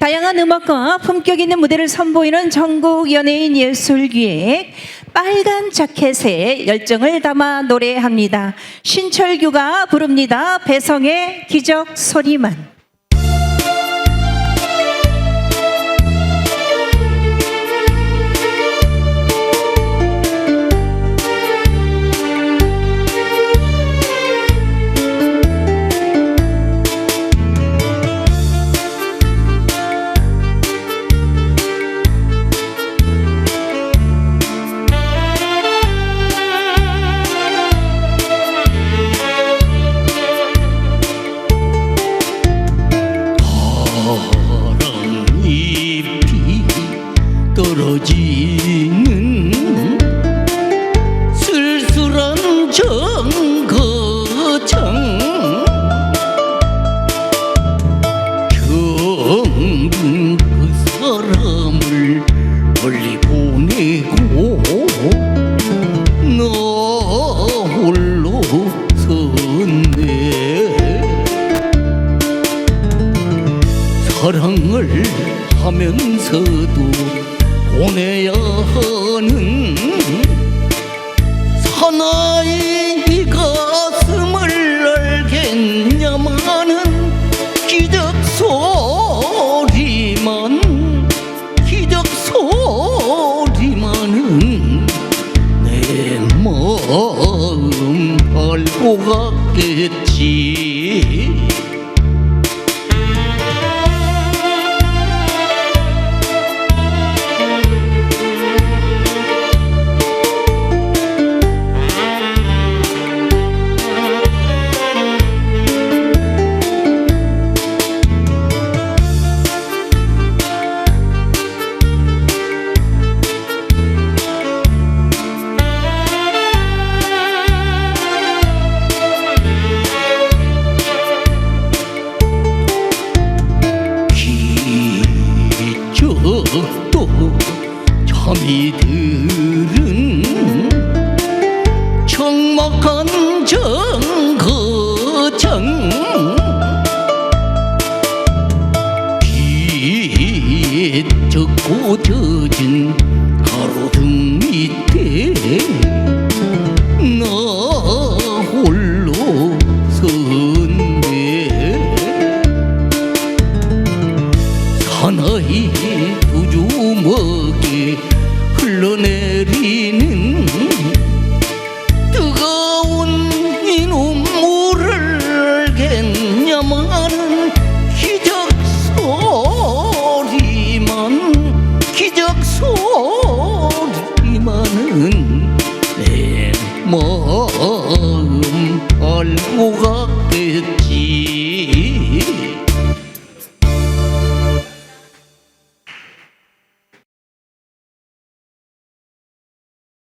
다양한 음악과 품격 있는 무대를 선보이는 전국 연예인 예술기획 빨간 자켓에 열정을 담아 노래합니다. 신철규가 부릅니다. 배성의 기적 소리만. 떨어지는 쓸쓸한 정거장. 경은 그 사람을 멀리 보내고 너 홀로 섰네. 사랑을 하면서도 보내야 하는 사나이 이 가슴을 알겠냐마는 기적 소리만 기적 소리만은 내 마음 알고 갔겠지 기적도 잠이 들은 적막한 정거장 비에 젖고 젖 흘러내리는 뜨거운 이 눈물을 알겠냐마는 기적 소리만 기적 소리만은 내 마음 알고 갔겠지